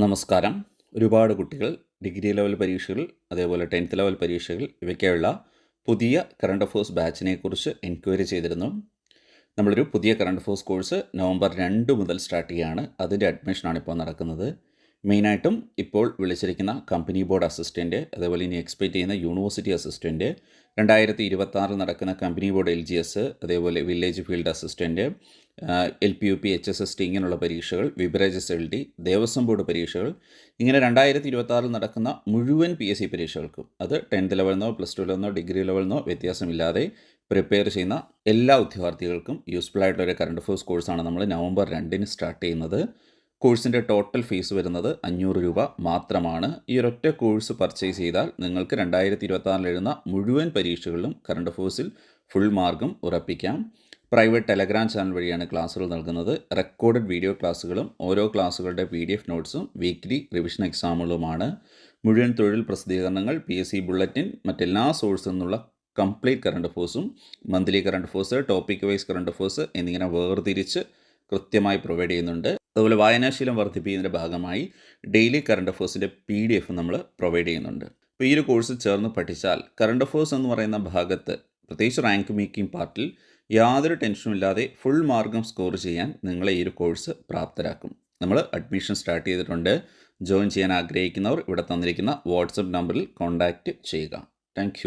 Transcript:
നമസ്കാരം. ഒരുപാട് കുട്ടികൾ ഡിഗ്രി ലെവൽ പരീക്ഷകൾ അതേപോലെ ടെൻത്ത് ലെവൽ പരീക്ഷകൾ ഇവയ്ക്കുള്ള പുതിയ കറണ്ട് അഫേഴ്സ് ബാച്ചിനെ കുറിച്ച് എൻക്വയറി ചെയ്തിരുന്നു. നമ്മളൊരു പുതിയ കറണ്ട് അഫേഴ്സ് കോഴ്സ് നവംബർ രണ്ട് മുതൽ സ്റ്റാർട്ട് ചെയ്യുകയാണ് അതിന്റെ അഡ്മിഷനാണ് ഇപ്പോൾ നടക്കുന്നത്. മെയിനായിട്ടും ഇപ്പോൾ വിളിച്ചിരിക്കുന്ന കമ്പനി ബോർഡ് അസിസ്റ്റന്റ് അതേപോലെ ഇനി എക്സ്പെക്റ്റ് ചെയ്യുന്ന യൂണിവേഴ്സിറ്റി അസിസ്റ്റന്റ് രണ്ടായിരത്തി ഇരുപത്തി നടക്കുന്ന company board L G S അതേപോലെ village field assistant L P U P H S S T ഇങ്ങനെയുള്ള പരീക്ഷകൾ beverages L D Devaswom board പരീക്ഷകൾ ഇങ്ങനെ രണ്ടായിരത്തി ഇരുപത്തി നടക്കുന്ന മുഴുവൻ പി എസ് സി പരീക്ഷകൾക്കും അത് ടെൻത്ത് ലെവലിനോ പ്ലസ് ടു ലെവലിനോ ഡിഗ്രി ലെവലിനോ വ്യത്യാസമില്ലാതെ പ്രിപ്പയർ ചെയ്യുന്ന എല്ലാ ഉദ്യോഗാർത്ഥികൾക്കും യൂസ്ഫുൾ ആയിട്ടുള്ള ഒരു കറണ്ട് അഫേഴ്സ് കോഴ്സാണ് നമ്മൾ നവംബർ രണ്ടിന് സ്റ്റാർട്ട് ചെയ്യുന്നത്. കോഴ്സിന്റെ ടോട്ടൽ ഫീസ് വരുന്നത് അഞ്ഞൂറ് രൂപ മാത്രമാണ്. ഈ ഒരൊറ്റ കോഴ്സ് പർച്ചേസ് ചെയ്താൽ നിങ്ങൾക്ക് രണ്ടായിരത്തി ഇരുപത്തി എഴുതുന്ന മുഴുവൻ പരീക്ഷകളിലും കറണ്ട് അഫേഴ്സിൽ ഫുൾ മാർക്കും ഉറപ്പിക്കാം. പ്രൈവറ്റ് ടെലഗ്രാം ചാനൽ വഴിയാണ് ക്ലാസ്സുകൾ നൽകുന്നത്. റെക്കോർഡഡ് വീഡിയോ ക്ലാസ്സുകളും ഓരോ ക്ലാസ്സുകളുടെ പി ഡി എഫ് നോട്ട്സും വീക്ക്ലി റിവിഷൻ എക്സാമുകളുമാണ് മുഴുവൻ തൊഴിൽ പ്രസിദ്ധീകരണങ്ങൾ പി എസ് സി ബുള്ളറ്റിൻ മറ്റെല്ലാ സോഴ്സിൽ നിന്നുള്ള complete current അഫേഴ്സും monthly current affairs topic wise current affairs എന്നിങ്ങനെ വേർതിരിച്ച് കൃത്യമായി പ്രൊവൈഡ് ചെയ്യുന്നുണ്ട്. അതുപോലെ വായനാശീലം വർദ്ധിപ്പിക്കുന്നതിന്റെ ഭാഗമായി ഡെയിലി കറണ്ട് അഫേഴ്സിന്റെ പി ഡി എഫ് നമ്മൾ പ്രൊവൈഡ് ചെയ്യുന്നുണ്ട്. അപ്പോൾ ഈ ഒരു കോഴ്സ് ചേർന്ന് പഠിച്ചാൽ കറണ്ട് അഫേഴ്സ് എന്ന് പറയുന്ന ഭാഗത്ത് പ്രത്യേകിച്ച് റാങ്ക് മേക്കിംഗ് പാർട്ടിൽ യാതൊരു ടെൻഷനും ഇല്ലാതെ ഫുൾ മാർഗം സ്കോർ ചെയ്യാൻ നിങ്ങളെ ഈ ഒരു കോഴ്സ് പ്രാപ്തരാക്കും. നമ്മൾ അഡ്മിഷൻ സ്റ്റാർട്ട് ചെയ്തിട്ടുണ്ട്. ജോയിൻ ചെയ്യാൻ ആഗ്രഹിക്കുന്നവർ ഇവിടെ തന്നിരിക്കുന്ന വാട്സപ്പ് നമ്പറിൽ കോൺടാക്റ്റ് ചെയ്യുക. താങ്ക്